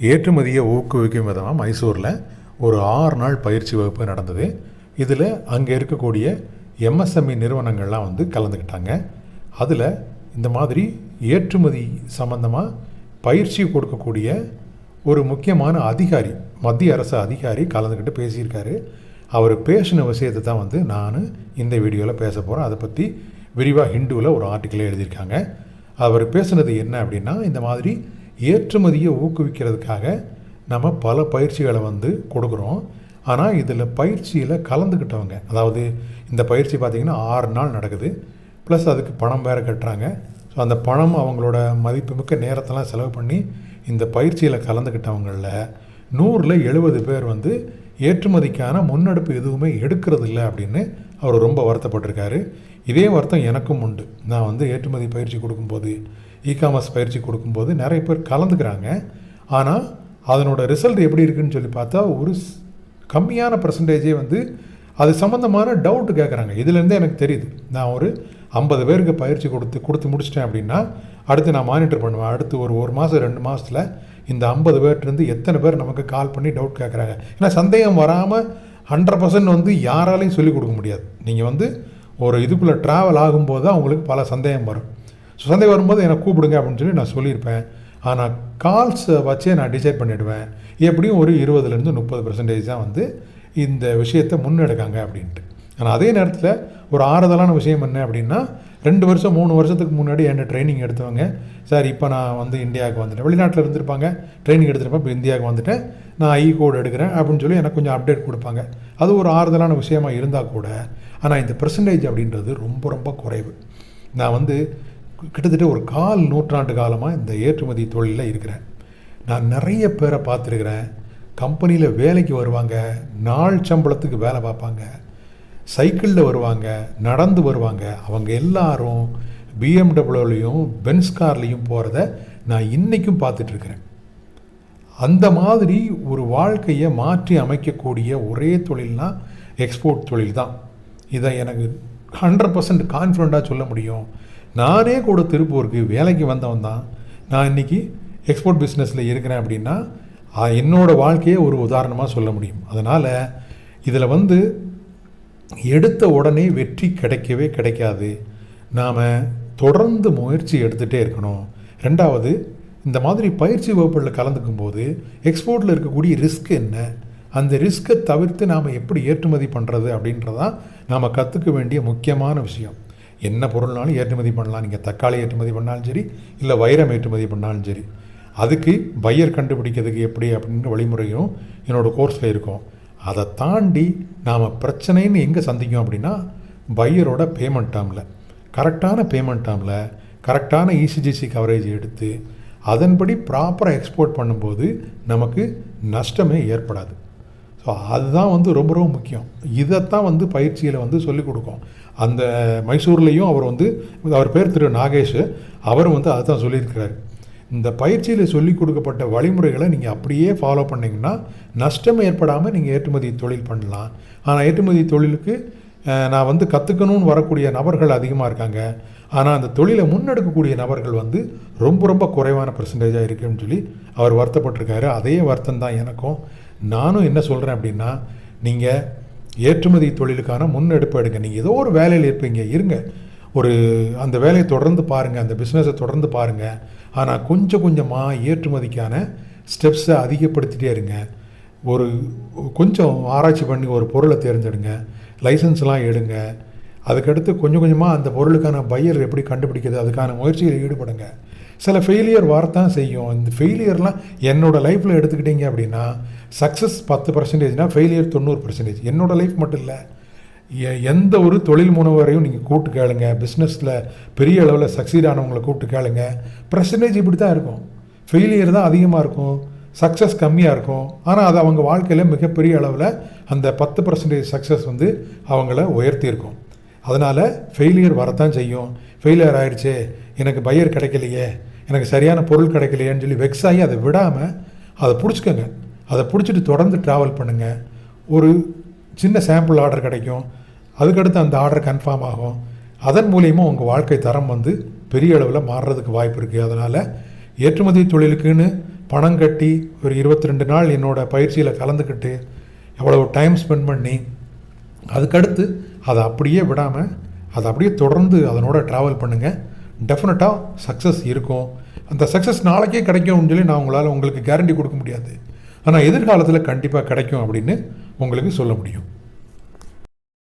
ஏற்றுமதியை ஊக்குவிக்கும் விதமாக மைசூரில் ஒரு ஆறு நாள் பயிற்சி வகுப்பு நடந்தது. இதில் அங்கே இருக்கக்கூடிய எம்எஸ்எம்இ நிறுவனங்கள்லாம் வந்து கலந்துக்கிட்டாங்க. அதில் இந்த மாதிரி ஏற்றுமதி சம்பந்தமாக பயிற்சி கொடுக்கக்கூடிய ஒரு முக்கியமான அதிகாரி மத்திய அரசு அதிகாரி கலந்துக்கிட்டு பேசியிருக்காரு. அவர் பேசின விஷயத்தை தான் வந்து நான் இந்த வீடியோவில் பேச போகிறேன் அதை பற்றி விரிவாக ஹிந்துவில் ஒரு ஆர்டிக்கிளே எழுதியிருக்காங்க. அவர் பேசுனது என்ன அப்படின்னா இந்த மாதிரி ஏற்றுமதியை ஊக்குவிக்கிறதுக்காக நம்ம பல பயிற்சிகளை வந்து கொடுக்குறோம். ஆனால் இதில் பயிற்சியில் கலந்துக்கிட்டவங்க அதாவது இந்த பயிற்சி பார்த்திங்கன்னா ஆறு நாள் நடக்குது. ப்ளஸ் அதுக்கு பணம் வேறு கட்டுறாங்க. ஸோ அந்த பணம் அவங்களோட மதிப்புமிக்க நேரத்தெல்லாம் செலவு பண்ணி இந்த பயிற்சியில் கலந்துக்கிட்டவங்களில் நூறில் எழுபது பேர் வந்து ஏற்றுமதிக்கான முன்னெடுப்பு எதுவுமே எடுக்கிறது இல்லை அப்படின்னு அவர் ரொம்ப வருத்தப்பட்டிருக்காரு. இதே வருத்தம் எனக்கும் உண்டு. நான் வந்து ஏற்றுமதி பயிற்சி கொடுக்கும்போது இ காமர்ஸ் பயிற்சி கொடுக்கும்போது நிறைய பேர் கலந்துக்கிறாங்க. ஆனால் அதனோட ரிசல்ட் எப்படி இருக்குன்னு சொல்லி பார்த்தா ஒரு கம்மியான பர்சன்டேஜே வந்து அது சம்மந்தமான டவுட் கேட்குறாங்க இதுலேருந்தே எனக்கு தெரியுது. நான் ஒரு ஐம்பது பேருக்கு பயிற்சி கொடுத்து கொடுத்து முடிச்சிட்டேன் அப்படின்னா அடுத்து நான் மானிட்டர் பண்ணுவேன். அடுத்து ஒரு ஒரு மாதம் ரெண்டு மாதத்தில் இந்த ஐம்பது பேர்ட்டருந்து எத்தனை பேர் நமக்கு கால் பண்ணி டவுட் கேட்குறாங்க ஏன்னா சந்தேகம் வராமல் ஹண்ட்ரட் பர்சன்ட் வந்து யாராலையும் சொல்லிக் கொடுக்க முடியாது. நீங்கள் வந்து ஒரு இதுக்குள்ளே ட்ராவல் ஆகும்போது தான் உங்களுக்கு பல சந்தேகம் வரும். ஸோ சந்தேகம் வரும்போது என்னை கூப்பிடுங்க அப்படின்னு சொல்லி நான் சொல்லியிருப்பேன். ஆனால் கால்ஸை வச்சே நான் டிசைட் பண்ணிவிடுவேன் எப்படியும் ஒரு இருபதுலேருந்து முப்பது பர்சன்டேஜ் தான் வந்து இந்த விஷயத்தை முன்னெடுக்காங்க அப்படின்ட்டு. ஆனால் அதே நேரத்தில் ஒரு ஆறுதலான விஷயம் என்ன அப்படின்னா ரெண்டு வருஷம் மூணு வருஷத்துக்கு முன்னாடி என்ன ட்ரைனிங் எடுத்தவங்க சார் இப்போ நான் வந்து இந்தியாவுக்கு வந்துட்டேன். வெளிநாட்டில் இருந்திருப்பாங்க. ட்ரைனிங் எடுத்துருப்பேன். இப்போ இந்தியாவுக்கு வந்துட்டேன். நான் ஐ கோடு எடுக்கிறேன். அப்படின்னு சொல்லி எனக்கு கொஞ்சம் அப்டேட் கொடுப்பாங்க. அது ஒரு ஆறுதலான விஷயமா இருந்தால் கூட ஆனால் இந்த பர்சன்டேஜ் அப்படின்றது ரொம்ப ரொம்ப குறைவு. நான் வந்து கிட்டத்தட்ட ஒரு கால் நூற்றாண்டு காலமாக இந்த ஏற்றுமதி தொழிலில் இருக்கிறேன். நான் நிறைய பேரை பார்த்துருக்குறேன். கம்பெனியில் வேலைக்கு வருவாங்க நாள் சம்பளத்துக்கு வேலை பார்ப்பாங்க சைக்கிளில் வருவாங்க நடந்து வருவாங்க. அவங்க எல்லாரும் பிஎம்டபிள்யூலையும் பென்ஸ் கார்லேயும் போகிறத நான் இன்றைக்கும் பார்த்துட்ருக்குறேன். அந்த மாதிரி ஒரு வாழ்க்கையை மாற்றி அமைக்கக்கூடிய ஒரே தொழில்னால் எக்ஸ்போர்ட் தொழில் தான். இதை எனக்கு ஹண்ட்ரட் பர்சன்ட் கான்ஃபிடண்ட்டாக சொல்ல முடியும். நானே கூட திருப்பூருக்கு வேலைக்கு வந்தவன் தான். நான் இன்றைக்கி எக்ஸ்போர்ட் பிஸ்னஸில் இருக்கிறேன் அப்படின்னா என்னோடய வாழ்க்கையை ஒரு உதாரணமாக சொல்ல முடியும். அதனால் இதில் வந்து எடுத்த உடனே வெற்றி கிடைக்கவே கிடைக்காது. நாம் தொடர்ந்து முயற்சி எடுத்துகிட்டே இருக்கணும். ரெண்டாவது இந்த மாதிரி பயிற்சி வகுப்புகளில் கலந்துக்கும் போது எக்ஸ்போர்ட்டில் இருக்கக்கூடிய ரிஸ்க் என்ன? அந்த ரிஸ்க்கை தவிர்த்து நாம் எப்படி ஏற்றுமதி பண்ணுறது அப்படின்றதான் நாம் கற்றுக்க வேண்டிய முக்கியமான விஷயம். என்ன பொருள்னாலும் ஏற்றுமதி பண்ணலாம். நீங்கள் தக்காளி ஏற்றுமதி பண்ணாலும் சரி இல்லை வைரம் ஏற்றுமதி பண்ணாலும் சரி. அதுக்கு பையர் கண்டுபிடிக்கிறதுக்கு எப்படி அப்படின்னு வழிமுறையும் என்னோடய கோர்ஸில் இருக்கும். அதை தாண்டி நாம் பிரச்சனைன்னு எங்கே சந்திக்கும் அப்படின்னா பையரோட பேமெண்ட் டேமில் கரெக்டான பேமெண்ட் டேமில் கரெக்டான இசிஜிசி கவரேஜ் எடுத்து அதன்படி ப்ராப்பராக எக்ஸ்போர்ட் பண்ணும்போது நமக்கு நஷ்டமே ஏற்படாது. ஸோ அதுதான் வந்து ரொம்ப ரொம்ப முக்கியம். இதைத்தான் வந்து பயிற்சியில் வந்து சொல்லிக் கொடுக்கும். அந்த மைசூர்லேயும் அவர் வந்து அவர் பேர் திரு நாகேஷ் அவரும் வந்து அதுதான் சொல்லியிருக்கிறார். இந்த பயிற்சியில் சொல்லிக் கொடுக்கப்பட்ட வழிமுறைகளை நீங்கள் அப்படியே ஃபாலோ பண்ணிங்கன்னா நஷ்டம் ஏற்படாமல் நீங்கள் ஏற்றுமதி தொழில் பண்ணலாம். ஆனால் ஏற்றுமதி தொழிலுக்கு நான் வந்து கற்றுக்கணும்னு வரக்கூடிய நபர்கள் அதிகமாக இருக்காங்க. ஆனால் அந்த தொழிலை முன்னெடுக்கக்கூடிய நபர்கள் வந்து ரொம்ப ரொம்ப குறைவான பர்சன்டேஜாக இருக்குன்னு சொல்லி அவர் வருத்தப்பட்டிருக்காரு. அதே வருத்தம் தான் எனக்கும். நானும் என்ன சொல்கிறேன் அப்படின்னா நீங்கள் ஏற்றுமதி தொழிலுக்கான முன்னெடுப்பு எடுங்க. நீங்கள் ஏதோ ஒரு வேலையில் இருப்பீங்க. இருங்க. ஒரு அந்த வேலையை தொடர்ந்து பாருங்கள் அந்த பிஸ்னஸை தொடர்ந்து பாருங்கள் ஆனால் கொஞ்சம் கொஞ்சமாக ஏற்றுமதிக்கான ஸ்டெப்ஸை அதிகப்படுத்திட்டே இருங்க. ஒரு கொஞ்சம் ஆராய்ச்சி பண்ணி ஒரு பொருளை தேர்ந்தெடுங்க. லைசன்ஸ்லாம் எடுங்க. அதுக்கடுத்து கொஞ்சம் கொஞ்சமாக அந்த பொருளுக்கான பையர் எப்படி கண்டுபிடிக்கிறது அதுக்கான முயற்சியில் ஈடுபடுங்க. சில ஃபெயிலியர் வரத்தான் செய்யும். இந்த ஃபெயிலியர்லாம் என்னோடய லைஃப்பில் எடுத்துக்கிட்டீங்க அப்படின்னா சக்ஸஸ் பத்து பர்சன்டேஜ்னால் ஃபெயிலியர் தொண்ணூறு பர்சன்டேஜ் என்னோடய லைஃப் மட்டும் இல்லை. எ- எந்த ஒரு தொழில் முனைவரையும் நீங்கள் கூப்பிட்டு கேளுங்க. பிஸ்னஸில் பெரிய அளவில் சக்சீட் ஆனவங்களை கூப்பிட்டு கேளுங்க. பர்சன்டேஜ் இப்படி தான் இருக்கும். ஃபெயிலியர் தான் அதிகமாக இருக்கும். சக்ஸஸ் கம்மியாக இருக்கும். ஆனால் அது அவங்க வாழ்க்கையில் மிகப்பெரிய அளவில் அந்த பத்து பர்சன்டேஜ் சக்ஸஸ் வந்து அவங்கள உயர்த்தியிருக்கும் அதனால் ஃபெயிலியர் வரத்தான் செய்யும். ஃபெயிலியர் ஆயிடுச்சு. எனக்கு பையர் கிடைக்கலையே. எனக்கு சரியான பொருள் கிடைக்கலையேன்னு சொல்லி வெக்ஸ் ஆகி அதை விடாமல் அதை பிடிச்சிக்கோங்க. அதை பிடிச்சிட்டு தொடர்ந்து ட்ராவல் பண்ணுங்கள் ஒரு சின்ன சாம்பிள் ஆர்டர் கிடைக்கும். அதுக்கடுத்து அந்த ஆர்டர் கன்ஃபார்ம் ஆகும். அதன் மூலியமாக உங்கள் வாழ்க்கை தரம் வந்து பெரிய அளவில் மாறுறதுக்கு வாய்ப்பு இருக்குது அதனால் ஏற்றுமதி தொழிலுக்குன்னு பணம் கட்டி ஒரு இருபத்தி ரெண்டு நாள் என்னோடய பயிற்சியில் கலந்துக்கிட்டு எவ்வளவு டைம் ஸ்பெண்ட் பண்ணி அதுக்கடுத்து அதை அப்படியே விடாமல் அதை அப்படியே தொடர்ந்து அதனோட ட்ராவல் பண்ணுங்கள் டெஃபினட்டாக சக்ஸஸ் இருக்கும். அந்த சக்ஸஸ் நாளைக்கே கிடைக்கும்னு சொல்லி நான் உங்களால் உங்களுக்கு கேரண்டி கொடுக்க முடியாது. ஆனால் எதிர்காலத்தில் கண்டிப்பாக கிடைக்கும் அப்படின்னு உங்களுக்கு சொல்ல முடியும்.